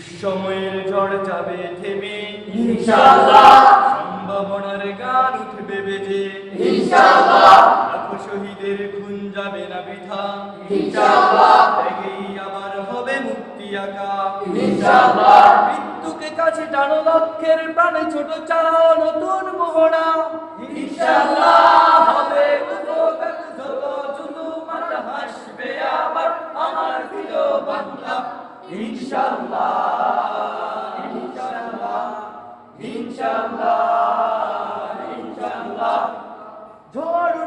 দুঃসময়ের ঝড় যাবে থেমে। ইনশাআল্লাহ। সম্ভাবনার গান উঠবে বেজে। ইনশাআল্লাহ। লাখো শহীদের খুন যাবে না বৃথা। ইনশাআল্লাহ। ত্যাগেই আবার হবে মুক্তি আঁকা। ইনশাআল্লাহ। মৃত্যুকে কাছে টানো লক্ষ্যের প্রাণে ছোট চালাও নতুন মোহনা। ইনশাআল্লাহ। হবে উপকার যত হাসবে আবার আমার প্রিয় বাংলা। ঝড়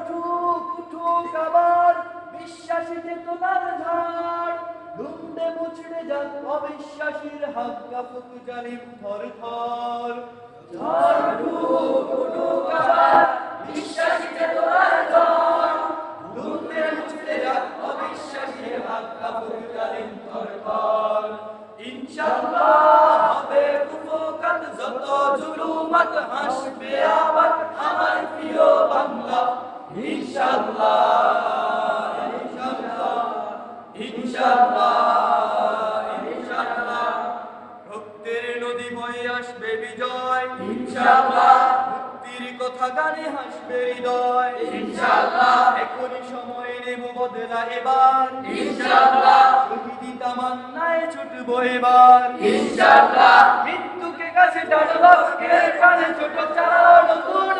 দুমড়ে মুচড়ে যাক অবিশ্বাসীর হাত, কাপুক জালিম থর থর। ঝড় উঠুক উঠুক আবার বিশ্বাসী চেতনার ঝড়। দুমড়ে মুচড়ে যাক অবিশ্বাসীর ইনশাআল্লাহ হবে উপকার যত জুলুমাত হাসবে আবার আমার প্রিয় বাংলা। ইনশাআল্লাহ ইনশাআল্লাহ ইনশাআল্লাহ। ইনশাআল্লাহ রক্তের নদী বয়ে আসবে বিজয়। ইনশাআল্লাহ। মুক্তির কথা গানে হাসবে হৃদয়। ইনশাআল্লাহ। এখনই সময় নেব বদলা এবার। ইনশাআল্লাহ। তামান্নায় ছুটবো এবার। ইনশাআল্লাহ। মৃত্যুকে কাছে টানো লক্ষ্যের কানে ছোট ইনশাআল্লাহ